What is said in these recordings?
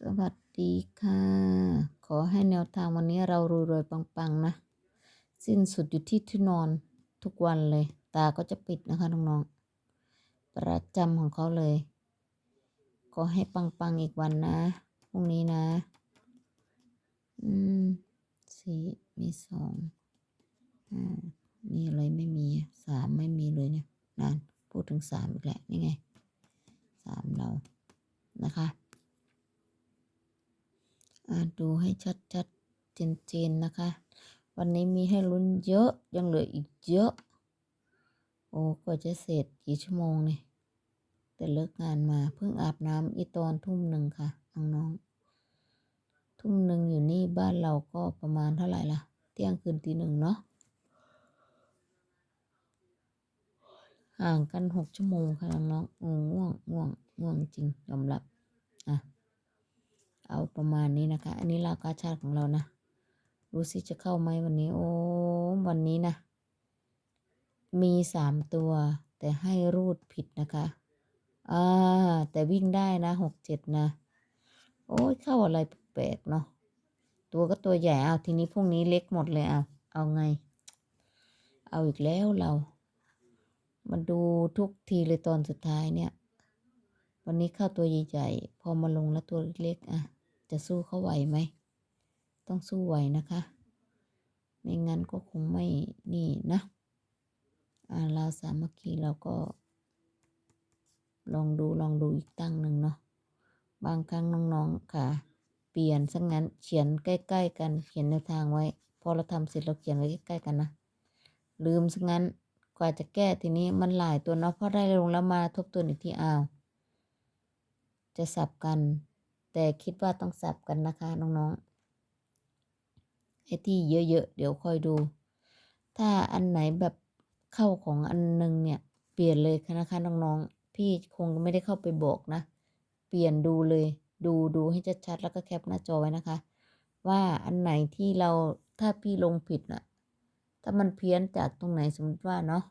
สวัสดีค่ะ ขอให้แนวทางวันนี้เรารวยๆปังๆนะ สิ้นสุดอยู่ที่ที่นอนทุกวันเลย ตาก็จะปิดนะคะน้องๆประจำของเขาเลย ขอให้ปังๆอีกวันนะพรุ่งนี้นะ อืมสี่มีสองอ่ามีอะไรไม่มีสามไม่มีเลยเนี่ยนานพูดถึงสามอีกแหละนี่ไงสามเรานะคะ อ่าดูให้ ชัดๆเจนๆนะคะ วันนี้มีให้ลุ้นเยอะยังเหลืออีกเยอะ โอ้กว่าจะเสร็จกี่ชั่วโมงเนี่ยแต่เลิกงานมาเพิ่งอาบน้ำอีตอนทุ่มหนึ่งค่ะน้องๆทุ่มหนึ่งอยู่นี่บ้านเราก็ประมาณเท่าไหร่ล่ะ เที่ยงคืนตีหนึ่งเนาะห่างกันหกชั่วโมงค่ะน้องๆง่วงง่วงง่วงจริงยอมรับอะ ประมาณนี้นะคะ อันนี้ลากาชาติของเรานะดูสิจะเข้าไหมวันนี้ โอ้วันนี้นะ มีสามตัว แต่ให้รูดผิดนะคะอ่าแต่วิ่งได้นะหกเจ็ดนะ โอ้ยเข้าอะไรแปลกเนาะตัวก็ตัวใหญ่เอาทีนี้พรุ่งนี้เล็กหมดเลยเอาเอาไง เอาอีกแล้วเรามาดูทุกทีเลยตอนสุดท้ายเนี่ย วันนี้เข้าตัวใหญ่ๆพอมาลงแล้วตัวเล็กอะ จะสู้เขาไหวไหม ต้องสู้ไหวนะคะ ไม่งั้นก็คงไม่นี่นะอาเราสามัคคีเราก็ ลองดูลองดูอีกตั้งหนึ่งเนาะ บางครั้งน้องๆค่ะ เปลี่ยนซะงั้นเขียนใกล้ ๆ กันเขียนแนวทางไว้ พอเราทำเสร็จเราเขียนไว้ใกล้ๆกันนะ ลืมซะงั้นกว่าจะแก้ทีนี้มันหลายตัวเนาะเพราะได้ลงแล้วมาทบทวนอีกที่อ้าวจะสับกัน แต่คิดว่าต้องสับกันนะคะน้องๆไอ้ที่เยอะๆเดี๋ยวค่อยดู ถ้าอันไหนแบบเข้าของอันหนึงเนี่ย เปลี่ยนเลยนะคะน้องๆพี่คงไม่ได้เข้าไปบอกนะ เปลี่ยนดูเลย ดูดูให้ชัดๆแล้วก็แคปหน้าจอไว้นะคะ ว่าอันไหนที่เราถ้าพี่ลงผิดน่ะ ถ้ามันเพี้ยนจากตรงไหนสมมติว่าเนาะ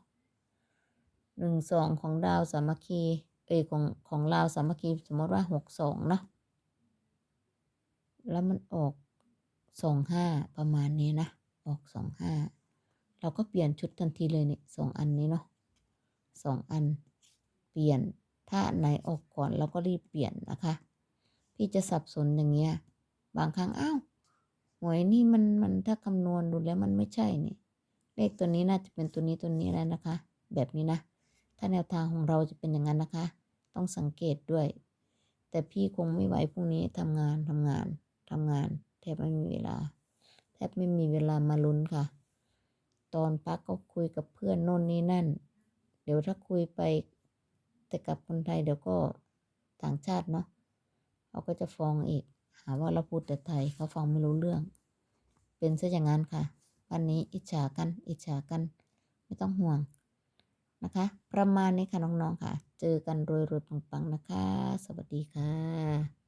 หนึ่งสองของดาวสามัคคี เอยของของลาวสามัคคีสมมติว่าหกสองเนาะ แล้วมันออกสองห้าประมาณนี้นะ ออกสองห้าเราก็เปลี่ยนชุดทันทีเลยเนี่ยสองอันนี้เนาะสองอันเปลี่ยนถ้าอันไหนออกก่อนเราก็รีบเปลี่ยนนะคะ พี่จะสับสนอย่างเงี้ย บางครั้งอ้าวหวยนี่มันมันถ้าคำนวณดูแล้วมันไม่ใช่นี่เลขตัวนี้น่าจะเป็นตัวนี้ตัวนี้แล้วนะคะ แบบนี้นะ ถ้าแนวทางของเราจะเป็นอย่างนั้นนะคะ ต้องสังเกตด้วย แต่พี่คงไม่ไหวพรุ่งนี้ทำงานทำงาน ทำงาน แทบไม่มีเวลา แทบไม่มีเวลามาลุ้นค่ะ ตอนพักก็คุยกับเพื่อนโน่นนี่นั่น เดี๋ยวถ้าคุยไปแต่กับคนไทยเดี๋ยวก็ต่างชาติเนาะเขาก็จะฟ้องอีก หาว่าเราพูดแต่ไทยเขาฟังไม่รู้เรื่อง เป็นซะอย่างนั้นค่ะ วันนี้อิจฉากัน อิจฉากัน ไม่ต้องห่วงนะคะ ประมาณนี้ค่ะน้องๆค่ะ เจอกันรวยๆปังๆนะคะ สวัสดีค่ะ